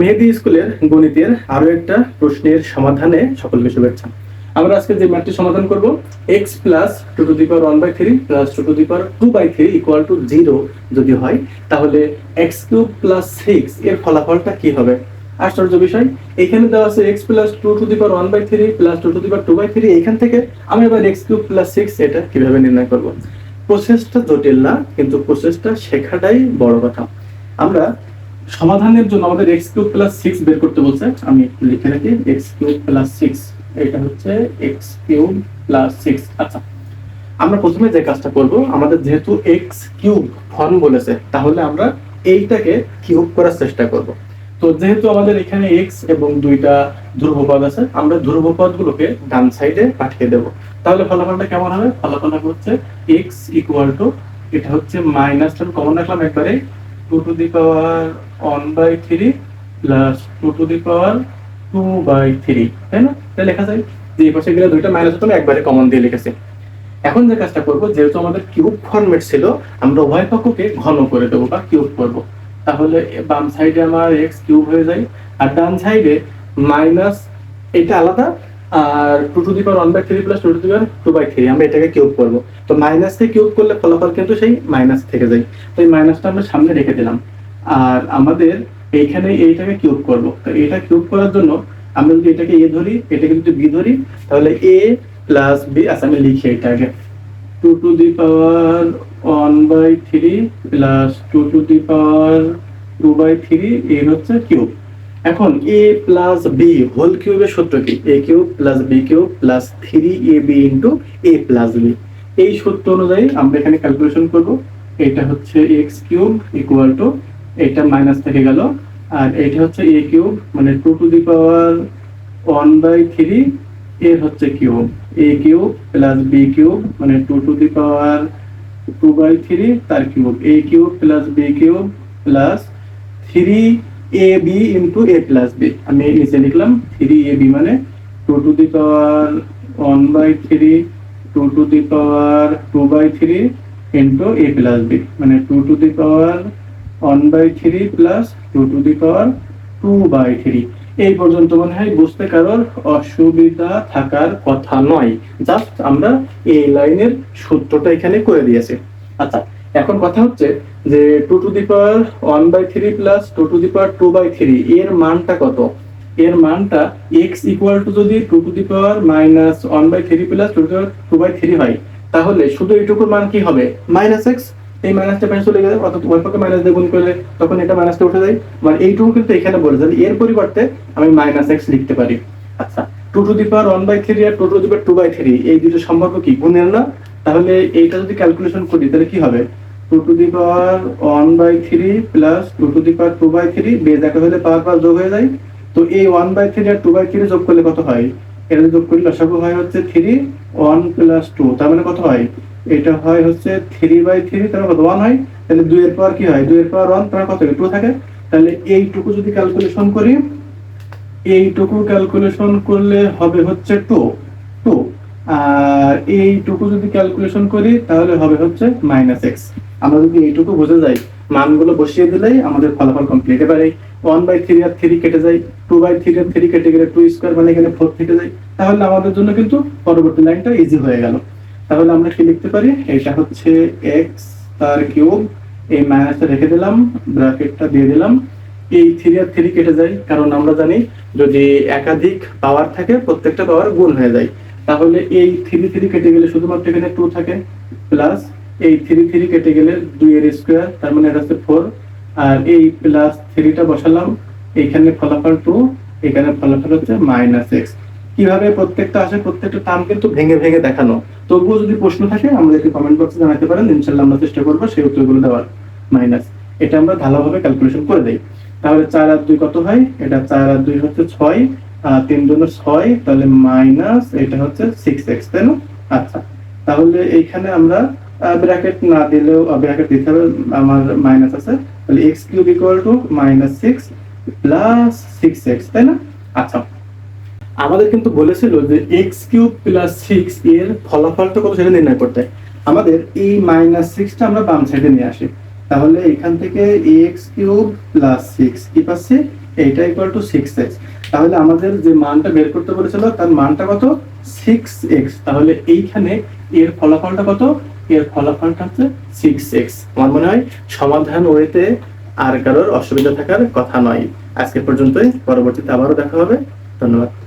মেহেদি স্কুলের গণিতের আরও একটা প্রশ্নের সমাধানে সকলকে শুভেচ্ছা। আমরা আজকে যে ম্যাথটি সমাধান করব x plus two to the power one by three plus two to the power two by three equal to zero যদি হয়, তাহলে এক্স কিউব প্লাস সিক্স এর ফলাফলটা কি হবে? আশ্চর্য বিষয়। এখানে দেওয়া আছে x plus two to the power one by three plus two to the power two by three এখান থেকে আমি এবার এক্স কিউব প্লাস সিক্স এটা কীভাবে নির্ণয় করব? প্রসেসটা জটিল না, কিন্তু প্রসেসটা শেখাটাই বড় কথা। আমরা সমাধানের জন্য আমাদের এক্স কিউব প্লাস সিক্স বের করতে বলছে। আমি একটু লিখে রাখি এক্স কিউব প্লাস সিক্স এটা হচ্ছে এক্স কিউব প্লাস সিক্স আচ্ছা আমরা প্রথমে যে কাজটা করব, আমাদের যেহেতু এক্স কিউব ফর্ম বলেছে, তাহলে আমরা এইটাকে কিউব করার চেষ্টা করব। তো যেহেতু আমাদের এখানে এক্স এবং দুইটা ধ্রুবপদ আছে, আমরা ধ্রুবপদ গুলোকে ডান সাইডে পাঠিয়ে দেব। তাহলে ফলাফলটা কেমন হবে? ফলাফল হচ্ছে এক্স ইকুয়াল টু এটা হচ্ছে মাইনাস টেন কমন রাখলাম একবারে two to the power one by three plus two to the power two by three তাই না? এটা লেখা যায় যে এই পাশে গেলে দুইটা মাইনাস হতো একবারে কমন দিয়ে লিখেছে। এখন যে কাজটা করব, যেহেতু আমাদের কিউব ফরম্যাট ছিল, আমরা উভয় পক্ষকে ঘন করে দেবো বা কিউব করব। তাহলে বাম সাইডে আমার এক্স কিউব হয়ে যায়, আর ডান সাইডে মাইনাস এটা আলাদা আর two to the power one by three plus two to the power two by three আমরা এটাকে কিউব করব। তো মাইনাস থেকে কিউব করলে ফলাফল কিন্তু সেই মাইনাস থেকে যায়। তো এই মাইনাসটা আমরা সামনে রেখে দিলাম। আর আমাদের এইখানে এইটাকে কিউব করব। তো এটা কিউব করার জন্য আমরা যদি এটাকে এ ধরি, এটাকে যদি বি ধরি, তাহলে এ প্লাস বি আচ্ছা আমি লিখি এটা আগে। Two to the power one by three plus two to the power two by three এর হচ্ছে কিউব এখন এ প্লাস বি হোল কিউবের সূত্র কি? A cube plus B cube plus three A B into A plus B এই সূত্র অনুযায়ী আমরা এখানে ক্যালকুলেশন করব। এটা হচ্ছে এক্স কিউব ইকুয়াল টু এটা মাইনাস থেকে গেল। আর এটা হচ্ছে এ কিউব মানে two to the power one by three এর হচ্ছে cube A cube plus B cube মানে two to the power two by three তার cube A cube plus B cube plus three A B into A plus B আমি নিচে লিখলাম three A B মানে two to the power one by three two to the power two by three into A plus B মানে two to the power one by three plus two to the power two by three এই পর্যন্ত মনে হয় বুঝতে কারোর অসুবিধা থাকার কথা নয়। জাস্ট আমরা এই লাইনের সূত্রটা এখানে করে দিয়েছি। আচ্ছা এখন কথা হচ্ছে যে two to the power one by three plus two to the power two by three এর মানটা কত? এর মানটা এক্স ইকুয়াল টু যদি two to the power minus one by three plus two to two by three হয়, তাহলে শুধু এইটুকুর মান কি হবে? মাইনাস এক্স এই মাইনাসটা পাশে চলে গেলে অর্থাৎ ওয়াই পক্ষে মাইনাস দিয়ে গুণ করলে তখন এটা মাইনাসটা উঠে যায়। মানে এইটুকু কিন্তু এখানে বলে যাবে এর পরিবর্তে আমি মাইনাস এক্স লিখতে পারি। আচ্ছা two to the power one by three R two to the power two by three এই দুটো সম্পর্ক কি? গুণের না? তাহলে এইটা যদি ক্যালকুলেশন করি, তাহলে কি হবে? Two to the power one by three plus two to the power two by three base একা হলে পাওয়ার পাওয়ার যোগ হয়ে যায়। তো এই ওয়ান বাই থ্রি আর টু বাই থ্রি যোগ করলে কত হয়? এটা যোগ করলে লসাগু হয় হচ্ছে থ্রি ওয়ান প্লাস টু তার মানে কত হয়? এটা হয় হচ্ছে থ্রি বাই থ্রি মানে কত? ওয়ান হয়। তাহলে দুইয়ের পাওয়ার কি হয়? দুইয়ের পাওয়ার ওয়ান তার কত টু থাকে। তাহলে এইটুকু যদি ক্যালকুলেশন করি, এইটুকু ক্যালকুলেশন করলে হবে হচ্ছে টু টু আর এইটুকু যদি ক্যালকুলেশন করি, তাহলে হবে হচ্ছে মাইনাস এক্স আমরা যদি এইটুকু বুঝে যাই, মানগুলো বসিয়ে দিলেই আমাদের ফলাফল কমপ্লিট এবারে ওয়ান বাই থ্রি আর থ্রি কেটে যায় টু বাই থ্রি আর থ্রি কেটে গেলে টু স্কোয়ার মানে এখানে ফোর কেটে যায়, তাহলে আমাদের জন্য কিন্তু পরবর্তী লাইনটা ইজি হয়ে গেল। তাহলে আমরা কি লিখতে পারি? এটা হচ্ছে এক্স তার কিউব, এই মাইনাসটা রেখে দিলাম, ব্র্যাকেটটা দিয়ে দিলাম। এই থ্রি আর থ্রি কেটে যায়, কারণ আমরা জানি যদি একাধিক পাওয়ার থাকে, প্রত্যেকটা পাওয়ার গুণ হয়ে যায়। তাহলে এই থ্রি থ্রি কেটে গেলে শুধুমাত্র এখানে টু থাকে প্লাস এই থ্রি থ্রি কেটে গেলে দুই এর স্কোয়ার তার মানে এটা হচ্ছে ফোর আর এই প্লাস থ্রিটা বসালাম, এইখানে ফলাফল টু এখানে ফলাফল হচ্ছে মাইনাস এক্স কীভাবে প্রত্যেকটা আসে, প্রত্যেকটা টার্ম কিন্তু ভেঙে ভেঙে দেখানো। তবুও যদি প্রশ্ন থাকে, আমাদেরকে কমেন্ট বক্সে জানাতে পারেন ইনশাল্লাহ আমরা চেষ্টা করব সেই উত্তরগুলো দেওয়ার মাইনাস এটা আমরা ঢালাভাবে ক্যালকুলেশন করে দেই। তাহলে চার আর দুই কত হয়? এটা চার আর দুই হচ্ছে ছয়, আর তিন দুনো ছয়, তাহলে মাইনাস এটা হচ্ছে সিক্স এক্স তাই না? আচ্ছা তাহলে এইখানে আমরা ব্র্যাকেট না দিলেও ব্র্যাকেট দিতে হবে আমার মাইনাস আছে। তাহলে x cube equal to minus six plus six x তাই না? আচ্ছা। আমাদের কিন্তু বলেছিল যে এক্স কিউব প্লাস সিক্স এর ফলাফলটা কত সেটা নির্ণয় করতে। আমাদের এই মাইনাস সিক্সটা আমরা বাম সাইডে নিয়ে আসি। তাহলে এখান থেকে এক্স কিউব প্লাস সিক্স কি পাচ্ছি? এইটা ইকুয়াল টু সিক্স এক্স তাহলে আমাদের যে মানটা বের করতে বলেছিল, তার মানটা কত? সিক্স এক্স তাহলে এইখানে এর ফলাফলটা কত? এর ফলাফলটা হচ্ছে সিক্স এক্স আমার মনে হয় সমাধান ওয়েতে আর কারোর অসুবিধা থাকার কথা নয়। আজকে পর্যন্তই, পরবর্তীতে আবারও দেখা হবে। ধন্যবাদ।